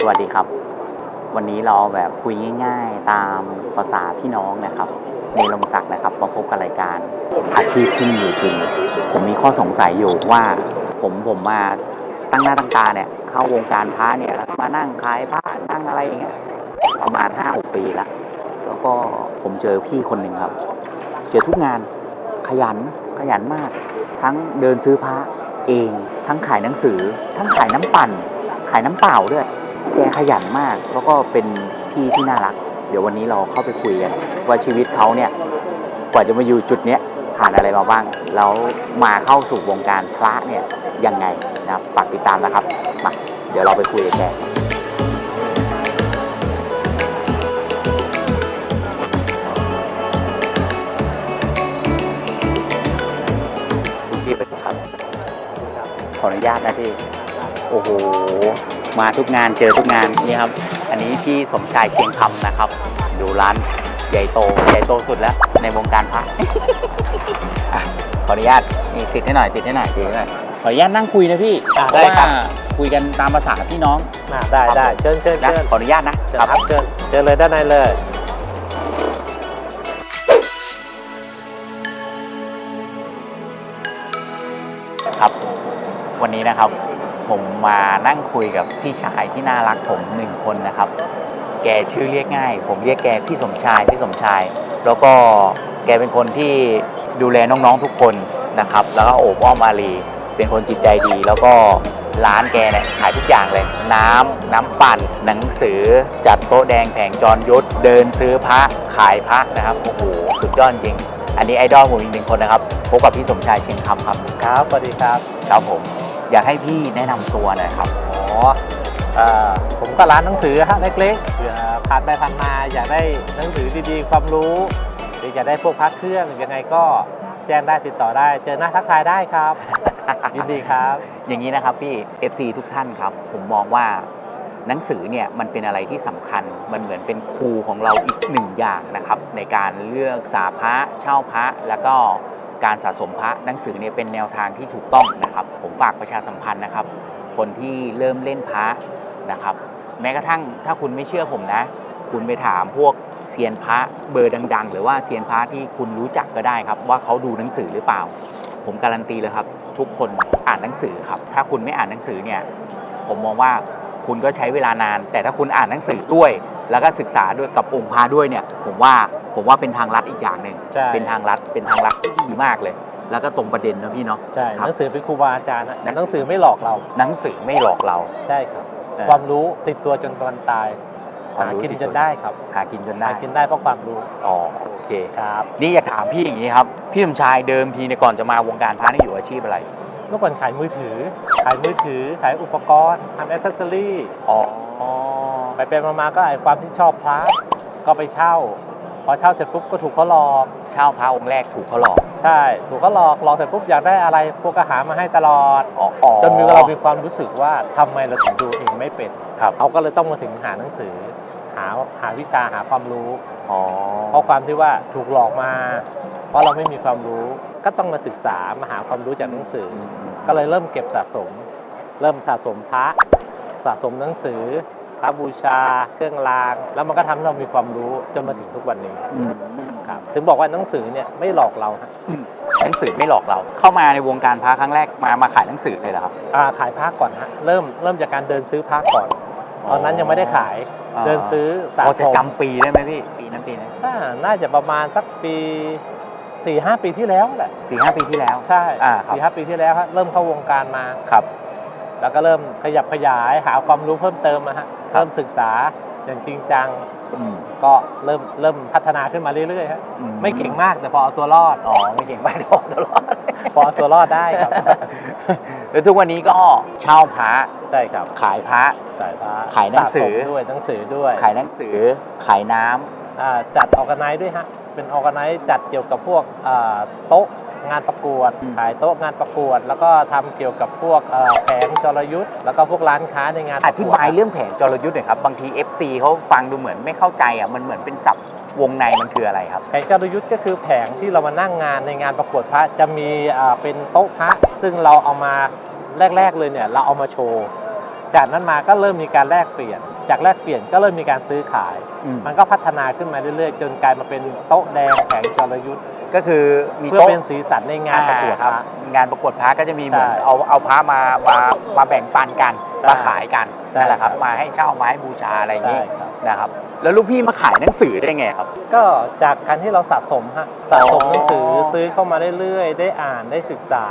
สวัสดีครับ วันนี้เราแบบคุยง่าย ๆ ตามภาษาพี่น้องนะครับเนลงศักดิ์นะครับมาพบกับรายการอาชีพที่มีอยู่จริง ผมมีข้อสงสัยอยู่ว่าผมผมมาตั้งหน้าตั้งตาเนี่ยเข้าวงการพระเนี่ยแล้วมานั่งขายพระนั่งอะไรอย่างเงี้ยประมาณห้าหกปีละแล้วก็ผมเจอพี่คนหนึ่งครับ เจอทุกงานขยันขยันมาก ทั้งเดินซื้อพระเอง ทั้งขายหนังสือ ทั้งขายน้ำปั่น ขายน้ำเปล่าด้วย แกขยันมาก แล้วก็เป็นพี่ที่น่ารัก เดี๋ยววันนี้เราเข้าไปคุยกันว่าชีวิตเขาเนี่ยกว่าจะมาอยู่จุดเนี้ยผ่านอะไรมาบ้าง แล้วมาเข้าสู่วงการพระเนี่ยยังไงนะครับฝากติดตามนะครับมาเดี๋ยวเราไปคุยกับแกพี่สวัสดีครับขออนุญาตนะพี่ โอ้โห มาทุกงานเจอทุกงานนี่ครับ อันนี้พี่สมชายเชียงคำนะครับอยู่ร้านใหญ่โตใหญ่โตสุดแล้วในวงการพระอะขออนุญาตนี่ติดให้หน่อยติดให้หน่อยติดให้หน่อยขออนุญาตนั่งคุยนะพี่อะเพได้ราะครัว่าบคุยกันตามภาษาพี่น้องอ่าได้ได้เชิญเชิญนะเชิญขออนุญาตนะเชิญครับเชิญเชิญเลยด้านในเลยครับ วันนี้นะครับ ผมมานั่งคุยกับพี่ชายที่น่ารักผมหนึ่งคนนะครับ แกชื่อเรียกง่าย ผมเรียกแกพี่สมชายพี่สมชาย แล้วก็แกเป็นคนที่ดูแลน้องๆทุกคนนะครับ แล้วก็โอบอ้อมอารีเป็นคนจิตใจดี แล้วก็ร้านแกเนี่ยขายทุกอย่างเลย น้ำน้ำปั่นหนังสือจัดโต๊ะแดงแผงจรยุทธเดินซื้อพระขายพระนะครับโอ้โหสุดยอดจริง อันนี้ไอดอลผมอีกหนึ่งคนนะครับพบกับพี่สมชายเชียงคำครับ ครับสวัสดีครับครับผม อยากให้พี่แนะนำตัวหน่อยครับ อ๋อเอ่อผมก็ร้านหนังสือฮะเล็กๆเผื่อผ่านไปผ่านมาอยากได้หนังสือดีๆ ความรู้ หรืออยากได้พวกพักเครื่องยังไงก็แจ้งได้ติดต่อได้ เจอหน้าทักทายได้ครับ ยินดีครับ อย่างนี้นะครับพี่ FC ทุกท่านครับ ผมมองว่าหนังสือเนี่ยมันเป็นอะไรที่สำคัญมันเหมือนเป็นครูของเราอีกหนึ่งอย่างนะครับ ในการเลือกสาพระเช่าพระแล้วก็ การสะสมพระหนังสือเนี่ยเป็นแนวทางที่ถูกต้องนะครับ ผมฝากประชาสัมพันธ์นะครับ คนที่เริ่มเล่นพระนะครับ แม้กระทั่งถ้าคุณไม่เชื่อผมนะ คุณไปถามพวกเซียนพระเบอร์ดัง ๆ หรือว่าเซียนพระที่คุณรู้จักก็ได้ครับ ว่าเขาดูหนังสือหรือเปล่า ผมการันตีเลยครับ ทุกคนอ่านหนังสือครับ ถ้าคุณไม่อ่านหนังสือเนี่ยผมมองว่าคุณก็ใช้เวลานาน แต่ถ้าคุณอ่านหนังสือด้วย แล้วก็ศึกษาด้วยกับองค์พระด้วยเนี่ย ผมว่า ผมว่าเป็นทางลัดอีกอย่างหนึ่งใช่ เป็นทางลัดเป็นทางลัดที่ดีมากเลย แล้วก็ตรงประเด็นนะพี่เนาะ ใช่ครับหนังสือเป็นครูบาอาจารย์นะแต่หนังสือไม่หลอกเราหนังสือไม่หลอกเรา ใช่ครับ เออ ความรู้ติดตัวจนวันตายความหารู้กินติดจตันวได้ครับหากินจนได้หากินได้เพราะความรู้อ๋อโอเค ครับ นี่อยากถามพี่อย่างนี้ครับ พี่สมชายเดิมทีในยก่อนจะมาวงการพระนี่อยู่อาชีพอะไร เมื่อก่อนขายมือถือ ขายมือถือ ขายอุปกรณ์ทำอ c เซสซอรี่อ๋อ ไปเป็นมาๆก็ไอ้ความที่ชอบพระก็ไปเช่าพ อเช่าเสร็จปุ๊บก็ถูกเขาหลอกเช่าพระองค์แรกถูกเขาหลอก ใช่ ถูกเขาหลอกหลอกเสร็จปุ๊บอยากได้อะไรพวกก็หามาให้ตลอดอ๋ออ๋อจนมีเรามีความรู้สึกว่าทำไมเราถึงดูเองไม่เป็นครับเขาก็เลยต้องมาถึงหาหนังสือ หาหาวิชาหาความรู้ อ๋อเพราะความที่ว่าถูกหลอกมา เพราะเราไม่มีความรู้ก็ต้องมาศึกษามาหาความรู้จากหนังสืออืมอืมก็เลยเริ่มเก็บสะสม เริ่มสะสมพระ สะสมหนังสือ พระบูชา เครื่องราง แล้วมันก็ทำให้เรามีความรู้จนมาถึงทุกวันนี้อืมครับถึงบอกว่าหนังสือเนี่ยไม่หลอกเราฮะหนังสือไม่หลอกเรา เข้ามาในวงการพระครั้งแรกมามาขายหนังสือเลยเหรอครับอ่าขายพระก่อนฮะเริ่มเริ่มจากการเดินซื้อพระก่อน ตอนนั้นยังไม่ได้ขายอ่าเดินซื้อสะพอสจะมจำปีได้ไหมพี่ ปีนั้นปีนั้นน่าน่าจะประมาณสักปี4ี่ห้าปีที่แล้วแหละสี่ห้าปีที่แล้ว ใช่อ่าครับสี่ห้าปีที่แล้วฮะเริ่มเข้าวงการมาครับ แล้วก็เริ่มขยับขยายหาความรู้เพิ่มเติมนะฮะครับเริ่มศึกษาอย่างจริงจังอืมก็เริ่มเริ่มพัฒนาขึ้นมาเรื่อยๆฮะอืไม่เก่งมากแต่พอเอาตัวรอดอ๋อไม่เก่งไม่หลอกตลอดพอเอาตัวรอดได้ครับแล้วทุกวันนี้ก็เช่าพระใช่ครับ ขายพระจ่ายพระขายหนังสือสะสมด้วยหนังสือด้วย ขายหนังสือขายน้ำอ่าจัดออกไนด้วยฮะเป็นออกไนจัดเกี่ยวกับพวกอ่าโต๊ะ งานประกวดอืมขายโต๊ะงานประกวด แล้วก็ทำเกี่ยวกับพวกเอ่อแผงจรยุทธ์แล้วก็พวกร้านค้าในงานปอระกวดธิบายเรื่องแผงจรยุทธ์หน่อยครับบางที FC เขาฟังดูเหมือนไม่เข้าใจอะมันเหมือนเป็นศัพท์วงในมันคืออะไรครับแผงจรยุทธ์ก็คือแผงที่เรามานั่งงานในงานประกวดพระจะมีอ่าเป็นโต๊ะพระซึ่งเราเอามาแรก ๆเลยเนี่ยเราเอามาโชว์ จากนั้นมาก็เริ่มมีการแลกเปลี่ยน จากแลกเปลี่ยนก็เริ่มมีการซื้อขาย อืมมันก็พัฒนาขึ้นมาเรื่อยๆ จนกลายมาเป็นโต๊ะแดงแผงจรยุทธ์ก็คือมีเพื่อโต๊ะเป็นสีสันในงานประกวดอ่ครับพระ งานประกวดพระก็จะมีเหมือนใช่เอาเอาพระมามามาแบ่งปันกันใช่มาขายกันใช่ นั่นแหละครับครับ มาให้เช่ามาให้บูชาอะไรอย่างใช่นี้ครับ นะครับ แล้วลูกพี่มาขายหนังสือได้ไงครับ ก็จากการที่เราสะสมฮะสะสมหนังสืออ๋อซื้อเข้ามาเรื่อยๆ ได้อ่านได้ศึกษา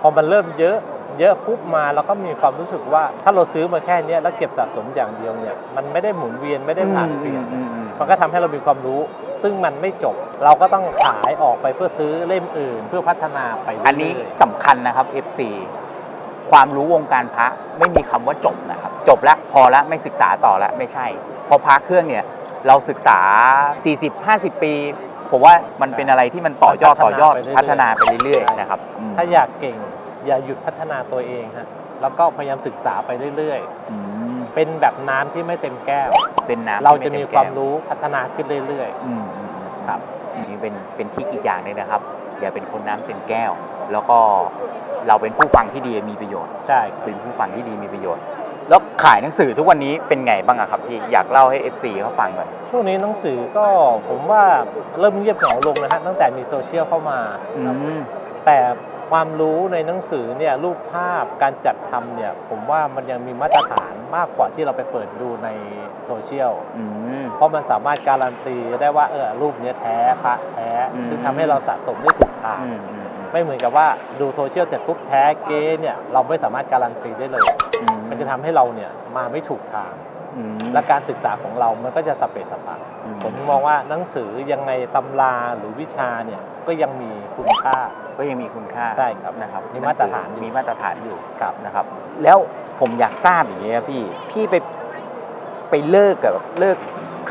พอมันเริ่มเยอะ เยอะปุ๊บมาเราก็มีความรู้สึกว่า ถ้าเราซื้อมาแค่เนี้ยแล้วเก็บสะสมอย่างเดียวเนี่ยมันไม่ได้หมุนเวียนไม่ได้ผ่านเปลี่ยนอืมอืมมันก็ทำให้เรามีความรู้ ซึ่งมันไม่จบ เราก็ต้องขายออกไปเพื่อซื้อเล่มอื่น เพื่อพัฒนาไปเรื่อยๆอันนี้สำคัญนะครับ FC ความรู้วงการพระไม่มีคำว่าจบนะครับ จบแล้วพอแล้วไม่ศึกษาต่อแล้วไม่ใช่ พอพระเครื่องเนี่ยเราศึกษา 40-50 ปีผมว่ามันเป็นอะไรที่มันต่อยอดต่อยอดพัฒนาไปเรื่อยๆนะครับอืมถ้าอยากเก่ง อย่าหยุดพัฒนาตัวเองฮะแล้วก็พยายามศึกษาไปเรื่อยอืมๆ เป็นแบบน้ำที่ไม่เต็มแก้ว เป็นน้ำเราที่จะไต็มีแก้ความรู้พัฒนาขึ้นเรื่อย อืมอืมอืมครับ อันนี้เป็นเป็นที่อีกอย่างหนึงนะครับ อย่าเป็นคนน้ำเต็มแก้ว แล้วก็เราเป็นผู้ฟังที่ดีมีประโยชน์ ๆ ใช่ครับ เป็นผู้ฟังที่ดีมีประโยชน์ แล้วขายหนังสือทุกวันนี้เป็นไงบ้างอะครับพี่อยากเล่าให้ FC เขาฟังหน่อยช่วงนี้หนังสือก็ผมว่าเริ่มเงียบเหงาลงนะฮะตั้งแต่มีโซเชียลเข้ามา อืมแต่ ความรู้ในหนังสือเนี่ยรูปภาพการจัดทำเนี่ยผมว่ามันยังมีมาตรฐานมากกว่าที่เราไปเปิดดูในโซเชียลอืม เพราะมันสามารถการันตีได้ว่าเออรูปเนี้ยแท้พระแท้ อืม ซึ่งทำให้เราสะสมได้ถูกทาง อืมอืมไม่เหมือนกับว่าดูโซเชียลเสร็จปุ๊บแท้เก๊เนี่ยเราไม่สามารถการันตีได้เลย อืมันจะทำให้เราเนี่ยมาไม่ถูกทางอืม และการศึกษาของเรามันก็จะสเปซสปะอืผมมองว่าหนังสือยังไงตำราหรือวิชาเนี่ยก็ยังมีคุณค่า ก็ยังมีคุณค่าใช่ครับนะครับมีมาตรฐานอยู่มีมาตรฐานอยู่ครับนะครับ แล้วผมอยากทราบอย่างนี้ยพี่พี่ไปไปเลิกกับเลิก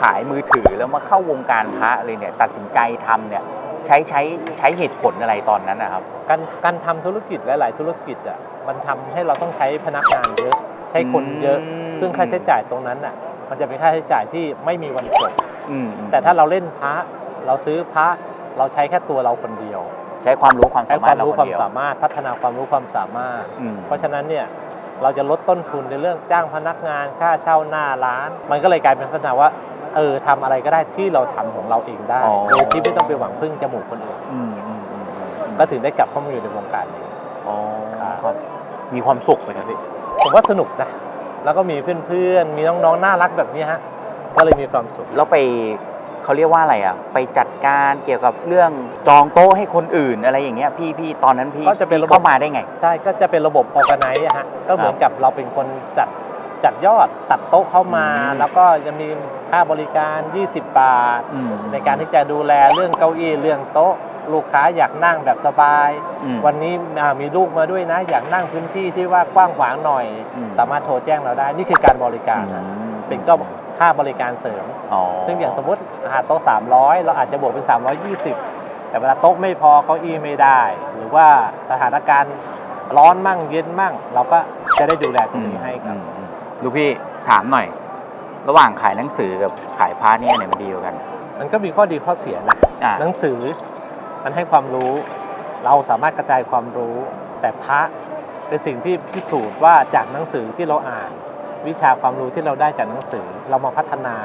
ขายมือถือแล้วมาเข้าวงการพระเลยเนี่ย ตัดสินใจทำเนี่ยใช้ใช้ใช้เหตุผลอะไรตอนนั้นนะครับ การการทำธุรกิจหลาย ๆ ธุรกิจอะมันทำให้เราต้องใช้พนักงานเยอะ ใช้คนเยอะอืมซึ่งค่าใช้จ่ายตรงนั้นอะ มันจะเป็นค่าใช้จ่ายที่ไม่มีวันจบอืมอืมแต่ถ้าเราเล่นพระเราซื้อพระเราใช้แค่ตัวเราคนเดียว ใช้ความรู้ความใช้สาคมารวาถมเรารู้คความนเดียวสามารถพัฒนาความรู้ความสามารถอืมเพราะฉะนั้นเนี่ยเราจะลดต้นทุนในเรื่องจ้างพนักงานค่าเช่าหน้าร้าน มันก็เลยกลายเป็นพัฒนาว่าเออทำอะไรก็ได้ที่เราทำของเราเองได้อ๋อโดยที่ไม่ต้องไปหวังพึ่งจมูกคนอื่นอืมอืมอืมอืมอืมก็ถึงได้กลับเข้ามาอยู่ในวงการนี้อ๋อครับครับ มีความสุขไหมครับพี่ผมว่าสนุกนะ แล้วก็มีเพื่อนๆ มีน้องๆ น่ารักแบบนี้ฮะ ก็เลยมีความสุข แล้วไปเขาเรียกว่าอะไรอะ ไปจัดการเกี่ยวกับเรื่องจองโต๊ะให้คนอื่นอะไรอย่างเงี้ยพี่พี่ตอนนั้นพี่ก็จะเป็นพี่ระบบ เข้ามาได้ไง ใช่ ก็จะเป็นระบบออ g a ไน z e ฮะ ก็เหมือนกับเราเป็นคนจัด จัดยอดตัดโต๊ะเข้ามาอืมแล้วก็จะมีค่าบริการ 20 บาทอืมในการที่จะดูแลเรื่องเก้าอี้เรื่องโต๊ะ ลูกค้าอยากนั่งแบบสบายอืมวันนี้อ่ามีลูกมาด้วยนะ อยากนั่งพื้นที่ที่ว่ากว้างขวางหน่อยอืมสามารถโทรแจ้งเราได้ นี่คือการบริการอืฮะมเป็นก็ค่าบริการเสริมอ๋อซึ่งอย่างสมมติหาโต๊ะ 300 เราอาจจะบวกเป็น 320 แต่เวลาโต๊ะไม่พอเก้าอี้ไม่ได้ หรือว่าสถานการณ์ร้อนมั่งเย็นมั่ง เราก็จะได้ดูแลตรงนี้ให้ครับ อืมอืมดูพี่ถามหน่อย ระหว่างขายหนังสือกับขายพระเนี่ยอันไหนมันดีกว่ากัน มันก็มีข้อดีข้อเสียนะอ่า หนังสือมันให้ความรู้ เราสามารถกระจายความรู้ แต่พระเป็นสิ่งที่พิสูจน์ว่าจากหนังสือที่เราอ่าน วิชาความรู้ที่เราได้จากหนังสือ เรามาพัฒนา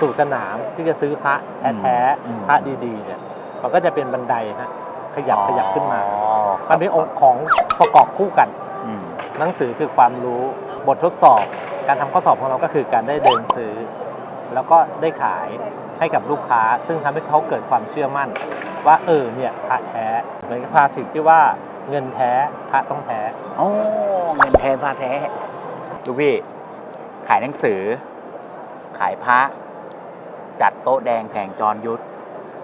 สู่สนามที่จะซื้อพระแท้อืม ๆพระดีๆเนี่ยมันก็จะเป็นบันไดฮะขยับขยับขึ้นมาอ๋อมันเป็นองค์ของประกอบคู่กัน อืม หนังสือคือความรู้ บททดสอบ การทำข้อสอบของเราก็คือการได้เดินซื้อ แล้วก็ได้ขายให้กับลูกค้า ซึ่งทำให้เขาเกิดความเชื่อมั่น ว่าเออเนี่ยพระแท้เหมือนกับภาษิตที่ว่าเงินแท้พระต้องแท้อ๋อเงินแท้พระแท้ดูพี่ขายหนังสือ ขายพระ จัดโต๊ะแดงแผงจรยุทธ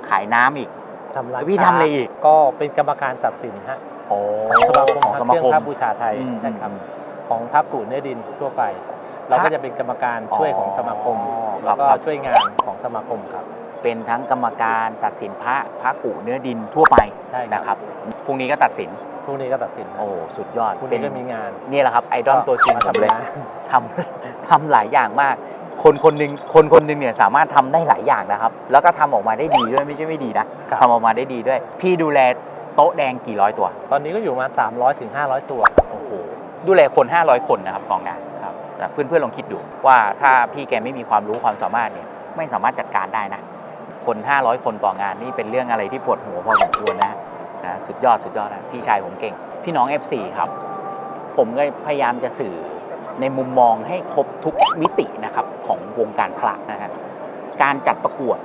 ขายน้ำอีกทำร้านแล้วพี่ทำอะไรอีก ก็เป็นกรรมการตัดสินฮะโอ้ของสมาคมของพสระมาเครื่อคมงพระบูชาไทยอืมใช่ครับ ของพระกูเนื้อดินทั่วไป เราก็จะเป็นกรรมการช่วยของสมาคมอ๋อแล้วก็ครับช่วยงานของสมาคมครับ เป็นทั้งกรรมการตัดสินพระพระกูเนื้อดินทั่วไปใช่นะครับพรุ่งนี้ก็ตัดสินพรุ่งนี้ก็ตัดสินนะโอ้สุดยอดพรุ่งเป็นี้นก็มีงานนี่แหละครับไอดอลตัวจริงมาผมเลยทำงานทำทำหลายอย่างมาก คนคนหนึ่งคนคนหนึ่งเนี่ยสามารถทำได้หลายอย่างนะครับ แล้วก็ทำออกมาได้ดีด้วยไม่ใช่ไม่ดีนะครับทำออกมาได้ดีด้วย พี่ดูแลโต๊ะแดงกี่ร้อยตัว ตอนนี้ก็อยู่มา 300ถึง500ตัวโอ้โห ดูแลคน 500 คนนะครับกองงานครับนะเพื่อนๆลองคิดดูว่าถ้าพี่แกไม่มีความรู้ความสามารถเนี่ยไม่สามารถจัดการได้นะคน 500 คนต่องานนี่เป็นเรื่องอะไรที่ปวดหัวพอสมควรนะนะสุดยอดสุดยอดนะพี่ชายผมเก่ง พี่น้อง F4 ครับ ผมก็พยายามจะสื่อในมุมมองให้ครบทุกมิตินะครับของวงการพระนะฮะการจัดประกวด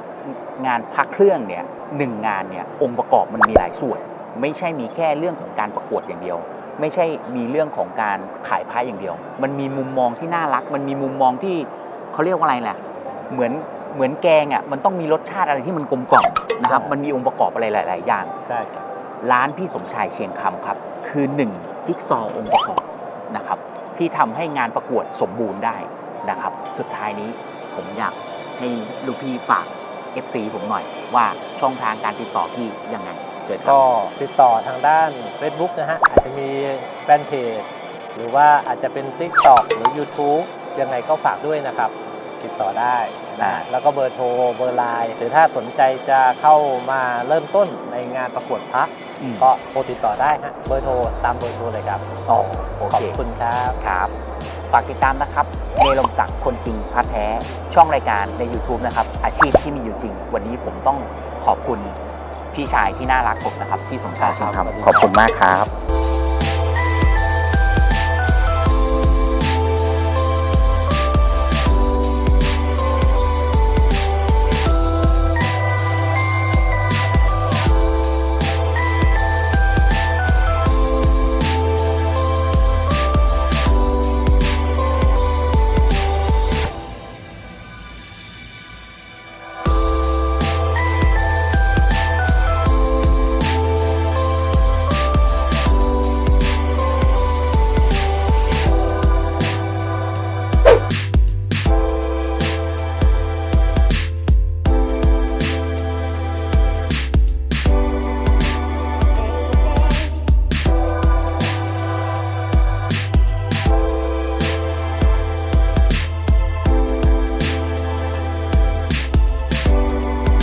งานพระเครื่องเนี่ยหนึ่งงานเนี่ยองค์ประกอบมันมีหลายส่วน ไม่ใช่มีแค่เรื่องของการประกวดอย่างเดียว ไม่ใช่มีเรื่องของการขายพระอย่างเดียว มันมีมุมมองที่น่ารัก มันมีมุมมองที่เขาเรียกว่าอะไรแหละเหมือนเหมือนแกงอะมันต้องมีรสชาติอะไรที่มันกลมกล่อมนะครับใช่มันมีองค์ประกอบอะไรหลาย ๆ อย่างใช่ครับร้านพี่สมชายเชียงคำครับ คือหนึ่งจิ๊กซอว์องค์ประกอบนะครับที่ทำให้งานประกวดสมบูรณ์ได้นะครับ สุดท้ายนี้ผมอยากให้ลูกพี่ฝาก FC ผมหน่อยว่าช่องทางการติดต่อพี่ยังไงเชิญครับ ก็ติดต่อทางด้าน Facebook นะฮะ อาจจะมีแฟนเพจหรือว่าอาจจะเป็น TikTok หรือ YouTube ยังไงก็ฝากด้วยนะครับ ติดต่อได้นะอ่าแล้วก็เบอร์โทรเบอร์ไลน์หรือถ้าสนใจจะเข้ามาเริ่มต้นในงานประกวดพระอืมก็โทรติดต่อได้ฮะเบอร์โทรตามเบอร์โทรเลยครับอ๋อโอขอบเคคุณครับครับ ฝากติดตามนะครับเนลมศักดิ์คนจริงพระแท้ ช่องรายการใน YouTube นะครับ อาชีพที่มีอยู่จริง วันนี้ผมต้องขอบคุณ พี่ชายที่น่ารักผมนะครับพี่สมชายครับขอบคุณมากครับ